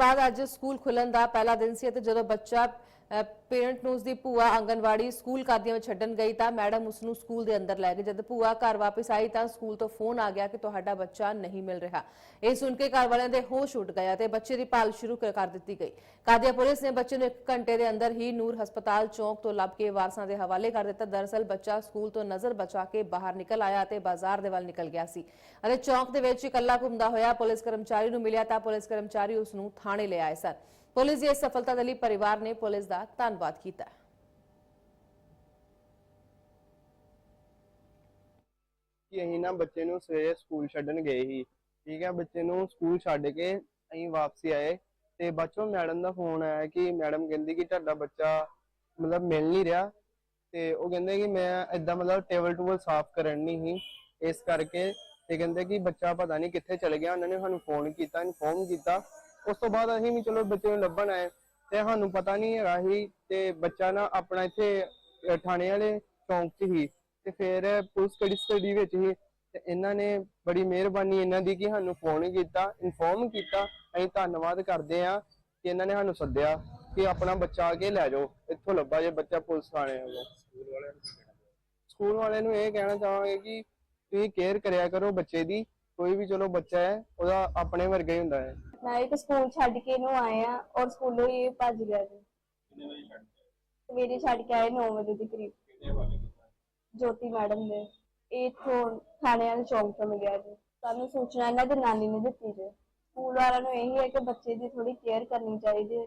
ਬਾਅਦ ਅੱਜ ਸਕੂਲ ਖੁੱਲਣ ਦਾ ਪਹਿਲਾ ਦਿਨ ਸੀ ਅਤੇ ਜਦੋਂ ਬੱਚਾ ਪੇਰੈਂਟ ਨੂੰ ਉਸਦੀ ਭੂਆ ਆਂਗਨਵਾੜੀ ਸਕੂਲ ਕਾਦੀਆਂ ਵਿੱਚ ਛੱਡਣ ਗਈ ਤਾਂ ਮੈਡਮ ਉਸ ਨੂੰ ਸਕੂਲ ਦੇ ਅੰਦਰ ਲੈ ਗਈ। ਜਦ ਭੂਆ ਘਰ ਵਾਪਸ ਆਈ ਤਾਂ ਸਕੂਲ ਤੋਂ ਫੋਨ ਆ ਗਿਆ ਕਿ ਤੁਹਾਡਾ ਬੱਚਾ ਨਹੀਂ ਮਿਲ ਰਿਹਾ। ਇਹ ਸੁਣ ਕੇ ਘਰ ਵਾਲਿਆਂ ਦੇ ਹੋਸ਼ ਉੱਡ ਗਿਆ ਤੇ ਬੱਚੇ ਦੀ ਭਾਲ ਸ਼ੁਰੂ ਕਰ ਦਿੱਤੀ ਗਈ। ਕਾਦੀਆਂ ਪੁਲਿਸ ਨੇ ਬੱਚੇ ਨੂੰ ਇੱਕ ਘੰਟੇ ਦੇ ਅੰਦਰ ਹੀ ਨੂਰ ਹਸਪਤਾਲ ਚੌਂਕ ਤੋਂ ਲੱਭ ਕੇ ਵਾਰਸਾਂ ਦੇ ਹਵਾਲੇ ਕਰ ਦਿੱਤਾ। ਦਰਅਸਲ ਬੱਚਾ ਸਕੂਲ ਤੋਂ ਨਜ਼ਰ ਬਚਾ ਕੇ ਬਾਹਰ ਨਿਕਲ ਆਇਆ ਤੇ ਬਾਜ਼ਾਰ ਦੇ ਵੱਲ ਨਿਕਲ ਗਿਆ ਸੀ। ਅਤੇ ਚੌਂਕ ਦੇ ਵਿੱਚ ਇਕੱਲਾ ਘੁੰਮਦਾ ਹੋਇਆ ਪੁਲਿਸ ਕਰਮਚਾਰੀ ਨੂੰ ਮਿਲਿਆ ਤਾਂ ਪੁਲਿਸ ਕਰਮਚਾਰੀ ਉਸ ਨੂੰ ਥਾਣੇ ਲੈ ਆਏ ਸਨ। ਪੁਲਿਸ ਦੀ ਇਸ ਸਫਲਤਾ ਦੇ ਲਈ ਪਰਿਵਾਰ ਨੇ ਪੁਲਿਸ ਦਾ ਧੰਨਵਾਦ ਕੀਤਾ। ਹੈ ਕਿ ਅਸੀਂ ਨਾ ਬੱਚੇ ਨੂੰ ਸਵੇਰੇ ਸਕੂਲ ਛੱਡਣ ਗਏ ਸੀ। ਠੀਕ ਹੈ, ਬੱਚੇ ਨੂੰ ਸਕੂਲ ਛੱਡ ਕੇ ਅਸੀਂ ਵਾਪਸੀ ਆਏ ਤੇ ਬਾਅਦੋਂ ਮੈਡਮ ਦਾ ਫੋਨ ਆਇਆ ਕਿ ਮੈਡਮ ਕਹਿੰਦੀ ਕਿ ਤੁਹਾਡਾ ਬੱਚਾ ਮਤਲਬ ਮਿਲ ਨਹੀਂ ਰਿਹਾ ਤੇ ਉਹ ਕਹਿੰਦੇ ਕਿ ਮੈਂ ਇਦਾਂ ਮਤਲਬ ਟੇਬਲ ਟੂਬਲ ਸਾਫ਼ ਕਰਨ ਨਹੀਂ ਸੀ, ਇਸ ਕਰਕੇ ਤੇ ਕਹਿੰਦੇ ਕਿ ਬੱਚਾ ਪਤਾ ਨਹੀਂ ਕਿੱਥੇ ਚਲ ਗਿਆ, ਉਹਨਾਂ ਨੇ ਸਾਨੂੰ ਫੋਨ ਕੀਤਾ, ਇਨਫੋਰਮ ਕੀਤਾ ਉਸ ਤੋਂ ਬਾਅਦ ਅਸੀਂ ਵੀ ਚਲੋ ਬੱਚੇ ਨੂੰ ਲੱਭਣ ਆਏ ਤੇ ਸਾਨੂੰ ਪਤਾ ਨਹੀਂ ਹੈਗਾ ਸੀ ਤੇ ਬੱਚਾ ਨਾ ਆਪਣਾ ਇੱਥੇ ਥਾਣੇ ਵਾਲੇ ਚੌਂਕ 'ਚ ਹੀ ਤੇ ਫਿਰ ਪੁਲਿਸ ਕੜੀ ਸਟੱਡੀ ਵਿੱਚ ਹੀ ਤੇ ਇਹਨਾਂ ਨੇ ਬੜੀ ਮਿਹਰਬਾਨੀ ਇਹਨਾਂ ਦੀ ਕਿ ਸਾਨੂੰ ਫੋਨ ਕੀਤਾ ਇਨਫੋਰਮ ਕੀਤਾ। ਅਸੀਂ ਧੰਨਵਾਦ ਕਰਦੇ ਆ ਕਿ ਇਹਨਾਂ ਨੇ ਸਾਨੂੰ ਸੱਦਿਆ ਕਿ ਆਪਣਾ ਬੱਚਾ ਆ ਕੇ ਲੈ ਜਾਓ ਇੱਥੋਂ ਲੱਭਾ ਜੇ ਬੱਚਾ ਪੁਲਿਸ ਥਾਣੇ ਵੱਲੋਂ। ਸਕੂਲ ਵਾਲਿਆਂ ਨੂੰ ਇਹ ਕਹਿਣਾ ਚਾਹਾਂਗੇ ਕਿ ਤੁਸੀਂ ਕੇਅਰ ਕਰਿਆ ਕਰੋ ਬੱਚੇ ਦੀ। ਕੋਈ ਵੀ ਚਲੋ ਬੱਚਾ ਹੈ ਉਹਦਾ ਆਪਣੇ ਵਰਗਾ ਹੀ ਹੁੰਦਾ ਹੈ। ਨਾ ਇੱਕ ਸਕੂਲ ਛੱਡ ਕੇ ਇਹਨੂੰ ਆਏ ਆ ਔਰ ਸਕੂਲੋਂ ਹੀ ਇਹ ਭੱਜ ਗਿਆ ਜੀ। ਸਵੇਰੇ ਛੱਡ ਕੇ ਆਏ 9 ਵਜੇ ਦੇ ਕਰੀਬ। ਜੋਤੀ ਮੈਡਮ ਦੇ ਇਹ ਇੱਥੋਂ ਥਾਣੇ ਵਾਲੇ ਚੌਂਕ ਤੋਂ ਮਿਲਿਆ ਜੀ। ਸਾਨੂੰ ਸੂਚਨਾ ਇਹਨਾਂ ਦੇ ਨਾਨੀ ਨੇ ਦਿੱਤੀ ਜੀ। ਸਕੂਲ ਵਾਲਿਆਂ ਨੂੰ ਇਹੀ ਹੈ ਕਿ ਬੱਚੇ ਦੀ ਥੋੜੀ ਕੇਅਰ ਕਰਨੀ ਚਾਹੀਦੀ ਹੈ।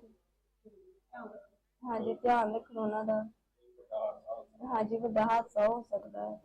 ਹਾਂਜੀ ਧਿਆਨ ਰੱਖਣਾ ਉਹਨਾਂ ਦਾ। ਹਾਂਜੀ ਵੱਡਾ ਹਾਦਸਾ ਹੋ ਸਕਦਾ ਹੈ।